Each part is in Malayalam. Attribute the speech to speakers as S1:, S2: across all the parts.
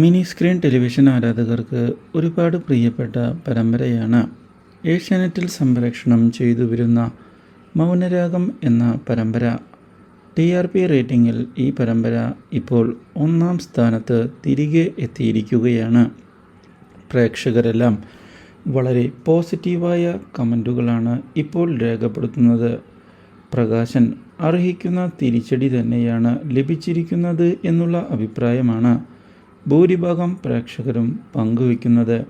S1: മിനി സ്ക്രീൻ ടെലിവിഷൻ ആരാധകർക്ക് ഒരുപാട് പ്രിയപ്പെട്ട പരമ്പരയാണ്. ഏഷ്യാനെറ്റിൽ സംപ്രേക്ഷണം ചെയ്തു വരുന്ന മൗനരാഗം എന്ന പരമ്പര. ടി ആർ പി റേറ്റിംഗിൽ ഈ പരമ്പര ഇപ്പോൾ ഒന്നാം സ്ഥാനത്ത് തിരികെ എത്തിയിരിക്കുകയാണ്. പ്രേക്ഷകരെല്ലാം വളരെ പോസിറ്റീവായ കമന്റുകളാണ് ഇപ്പോൾ രേഖപ്പെടുത്തുന്നത്. പ്രകാശൻ അർഹിക്കുന്ന തിരിച്ചടി തന്നെയാണ് ലഭിച്ചിരിക്കുന്നത് എന്നുള്ള അഭിപ്രായമാണ്. ഭൂരിഭാഗം പ്രേക്ഷകരും പങ്കുവയ്ക്കുന്നത്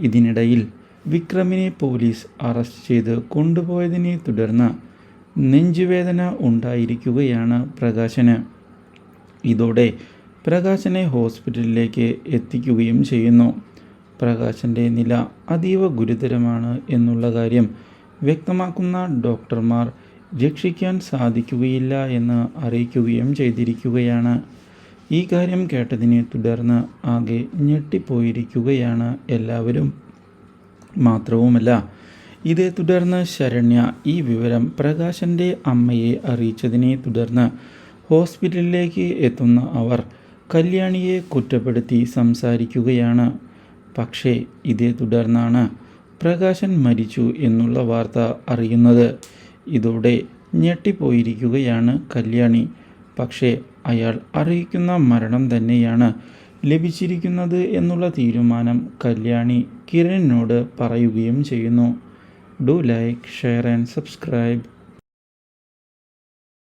S1: ഇതിനിടയിൽ വിക്രമിനെ പോലീസ് അറസ്റ്റ് ചെയ്ത് കൊണ്ടുപോയതിനെ തുടർന്ന് നെഞ്ചുവേദന ഉണ്ടായിരിക്കുകയാണ് പ്രകാശന്. ഇതോടെ പ്രകാശനെ ഹോസ്പിറ്റലിലേക്ക് എത്തിക്കുകയും ചെയ്യുന്നു. പ്രകാശന്റെ നില അതീവ ഗുരുതരമാണ് എന്നുള്ള കാര്യം വ്യക്തമാക്കുന്ന ഡോക്ടർമാർ രക്ഷിക്കാൻ സാധിക്കുകയില്ല എന്ന് അറിയിക്കുകയും ചെയ്തിരിക്കുകയാണ്. ഈ കാര്യം കേട്ടതിനെ തുടർന്ന് ആകെ ഞെട്ടിപ്പോയിരിക്കുകയാണ് എല്ലാവരും. മാത്രവുമല്ല ഇതേ തുടർന്ന് ശരണ്യ ഈ വിവരം പ്രകാശന്റെ അമ്മയെ അറിയിച്ചതിനെ തുടർന്ന് ഹോസ്പിറ്റലിലേക്ക് എത്തുന്ന അവർ കല്യാണിയെ കുറ്റപ്പെടുത്തി സംസാരിക്കുകയാണ്. പക്ഷേ ഇതേ തുടർന്നാണ് പ്രകാശൻ മരിച്ചു എന്നുള്ള വാർത്ത അറിയുന്നത്. ഇതോടെ ഞെട്ടിപ്പോയിരിക്കുകയാണ് കല്യാണി. പക്ഷേ അയാൾ അറിയിക്കുന്ന മരണം തന്നെയാണ് ലഭിച്ചിരിക്കുന്നത് എന്നുള്ള തീരുമാനം കല്യാണി കിരണിനോട് പറയുകയും ചെയ്യുന്നു. Do like share and subscribe.